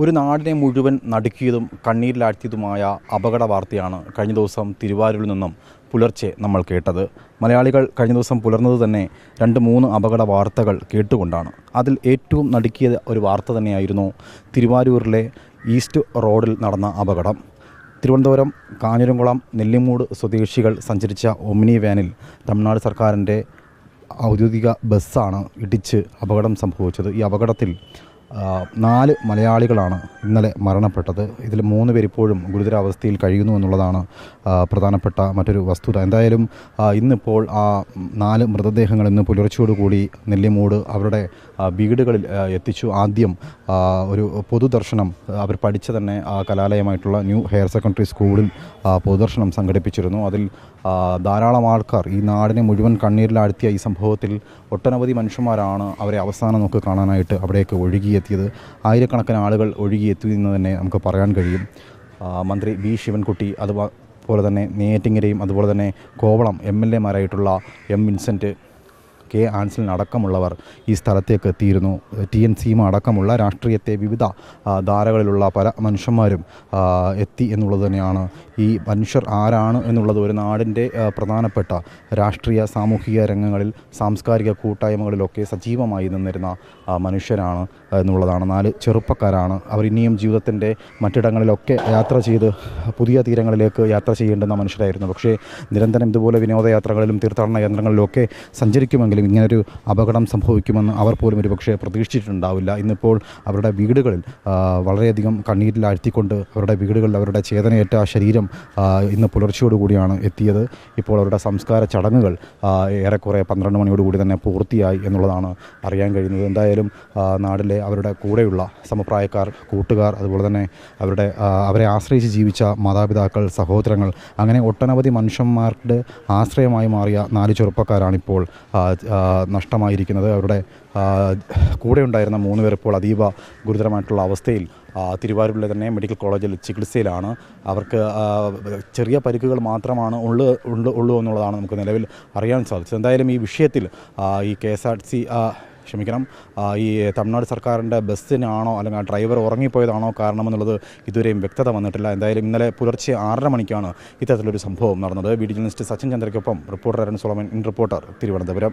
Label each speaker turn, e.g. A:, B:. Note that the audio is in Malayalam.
A: ഒരു നാടിനെ മുഴുവൻ നടുക്കിയതും കണ്ണീരിലാഴ്ത്തിയതുമായ അപകട വാർത്തയാണ് കഴിഞ്ഞ ദിവസം തിരുവാരൂരിൽ നിന്നും പുലർച്ചെ നമ്മൾ കേട്ടത്. മലയാളികൾ കഴിഞ്ഞ ദിവസം പുലർന്നത് തന്നെ രണ്ട് മൂന്ന് അപകട വാർത്തകൾ കേട്ടുകൊണ്ടാണ്. അതിൽ ഏറ്റവും നടുക്കിയ ഒരു വാർത്ത തന്നെയായിരുന്നു തിരുവാരൂരിലെ ഈസ്റ്റ് റോഡിൽ നടന്ന അപകടം. തിരുവനന്തപുരം കാഞ്ഞിരംകുളം നെല്ലിമൂട് സ്വദേശികൾ സഞ്ചരിച്ച ഒമിനി വാനിൽ തമിഴ്നാട് സർക്കാരിന്റെ ഔദ്യോഗിക ബസ്സാണ് ഇടിച്ച് അപകടം സംഭവിച്ചത്. ഈ അപകടത്തിൽ നാല് മലയാളികളാണ് ഇന്നലെ മരണപ്പെട്ടത്. ഇതിൽ മൂന്ന് പേർ ഇപ്പോഴും ഗുരുതരാവസ്ഥയിൽ കഴിയുന്നു എന്നുള്ളതാണ് പ്രധാനപ്പെട്ട മറ്റൊരു വസ്തുത. എന്തായാലും ഇന്നിപ്പോൾ ആ നാല് മൃതദേഹങ്ങൾ ഇന്ന് പുലർച്ചയോടുകൂടി നെല്ലിമൂട് അവരുടെ വീടുകളിൽ എത്തിച്ചു. ആദ്യം ഒരു പൊതുദർശനം അവർ പഠിച്ച തന്നെ ആ കലാലയമായിട്ടുള്ള ന്യൂ ഹയർ സെക്കൻഡറി സ്കൂളിൽ പൊതുദർശനം സംഘടിപ്പിച്ചിരുന്നു. അതിൽ ധാരാളം ആൾക്കാർ ഈ നാടിനെ മുഴുവൻ കണ്ണീരിലാഴ്ത്തിയ ഈ സംഭവത്തിൽ ഒട്ടനവധി മനുഷ്യന്മാരാണ് അവരെ അവസാനം നോക്ക് കാണാനായിട്ട് അവിടേക്ക് ഒഴുകിയെത്തിയത് ആയിരക്കണക്കിന് ആളുകൾ ഒഴുകിയെത്തിയെന്ന് തന്നെ നമുക്ക് പറയാൻ കഴിയും. മന്ത്രി ബി ശിവൻകുട്ടി അതുപോലെ തന്നെ നെയ്യാറ്റിങ്ങരയും അതുപോലെ തന്നെ കോവളം എം. എൽ. എമാരായിട്ടുള്ള എം. വിൻസെന്റ് കെ ആൻസിൽ അടക്കമുള്ളവർ ഈ സ്ഥലത്തേക്ക് എത്തിയിരുന്നു. ടി എൻ സീമ അടക്കമുള്ള രാഷ്ട്രീയത്തെ വിവിധ ധാരകളിലുള്ള പല മനുഷ്യന്മാരും എത്തി എന്നുള്ളത് തന്നെയാണ്. ഈ മനുഷ്യർ ആരാണ് എന്നുള്ളത് ഒരു നാടിന്റെ പ്രധാനപ്പെട്ട രാഷ്ട്രീയ സാമൂഹിക രംഗങ്ങളിൽ സാംസ്കാരിക കൂട്ടായ്മകളിലൊക്കെ സജീവമായി നിന്നിരുന്ന മനുഷ്യരാണ് എന്നുള്ളതാണ്. നാല് ചെറുപ്പക്കാരാണ്. അവർ ഇനിയും ജീവിതത്തിന്റെ മറ്റിടങ്ങളിലൊക്കെ യാത്ര ചെയ്ത് പുതിയ തീരങ്ങളിലേക്ക് യാത്ര ചെയ്യേണ്ടുന്ന മനുഷ്യരായിരുന്നു. പക്ഷേ നിരന്തരം ഇതുപോലെ വിനോദയാത്രകളിലും തീർത്ഥാടന കേന്ദ്രങ്ങളിലുമൊക്കെ സഞ്ചരിക്കുമെങ്കിലും ഇങ്ങനൊരു അപകടം സംഭവിക്കുമെന്ന് അവർ പോലും ഒരു പക്ഷേ പ്രതീക്ഷിച്ചിട്ടുണ്ടാവില്ല. ഇന്നിപ്പോൾ അവരുടെ വീടുകളിൽ വളരെയധികം കണ്ണീരിൽ ആഴ്ത്തിക്കൊണ്ട് അവരുടെ വീടുകളിൽ അവരുടെ ചേതനയേറ്റ ശരീരം ഇന്ന് പുലർച്ചയോടുകൂടിയാണ് എത്തിയത്. ഇപ്പോൾ അവരുടെ സംസ്കാര ചടങ്ങുകൾ ഏറെക്കുറെ പന്ത്രണ്ട് മണിയോടുകൂടി തന്നെ പൂർത്തിയായി എന്നുള്ളതാണ് അറിയാൻ കഴിയുന്നത്. എന്തായാലും നാടിലെ അവരുടെ കൂടെയുള്ള സമപ്രായക്കാർ കൂട്ടുകാർ അതുപോലെ തന്നെ അവരുടെ അവരെ ആശ്രയിച്ച് ജീവിച്ച മാതാപിതാക്കൾ സഹോദരങ്ങൾ അങ്ങനെ ഒട്ടനവധി മനുഷ്യന്മാരുടെ ആശ്രയമായി മാറിയ നാല് ചെറുപ്പക്കാരാണിപ്പോൾ നഷ്ടമായിരിക്കുന്നത്. അവരുടെ കൂടെ ഉണ്ടായിരുന്ന മൂന്ന് പേർ ഇപ്പോൾ അതീവ ഗുരുതരമായിട്ടുള്ള അവസ്ഥയിൽ തിരുവാരൂരിലെ തന്നെ മെഡിക്കൽ കോളേജിൽ ചികിത്സയിലാണ്. അവർക്ക് ചെറിയ പരിക്കുകൾ മാത്രമാണ് ഉള്ളു ഉള്ളു ഉള്ളൂ എന്നുള്ളതാണ് നമുക്ക് നിലവിൽ അറിയാൻ സാധിച്ചത്. എന്തായാലും ഈ വിഷയത്തിൽ ഈ കെ എസ് ആർ സി ക്ഷമിക്കണം. ഈ തമിഴ്നാട് സർക്കാരിന്റെ ബസ്സിനാണോ അല്ലെങ്കിൽ ആ ഡ്രൈവർ ഉറങ്ങിപ്പോയതാണോ കാരണമെന്നുള്ളത് ഇതുവരെയും വ്യക്തത വന്നിട്ടില്ല. എന്തായാലും ഇന്നലെ പുലർച്ചെ ആറര മണിക്കാണ് ഇത്തരത്തിലൊരു സംഭവം നടന്നത്. Video Sachin ചന്ദ്രയ്ക്കൊപ്പം reporter Arun Solomon in reporter Thiruvananthapuram.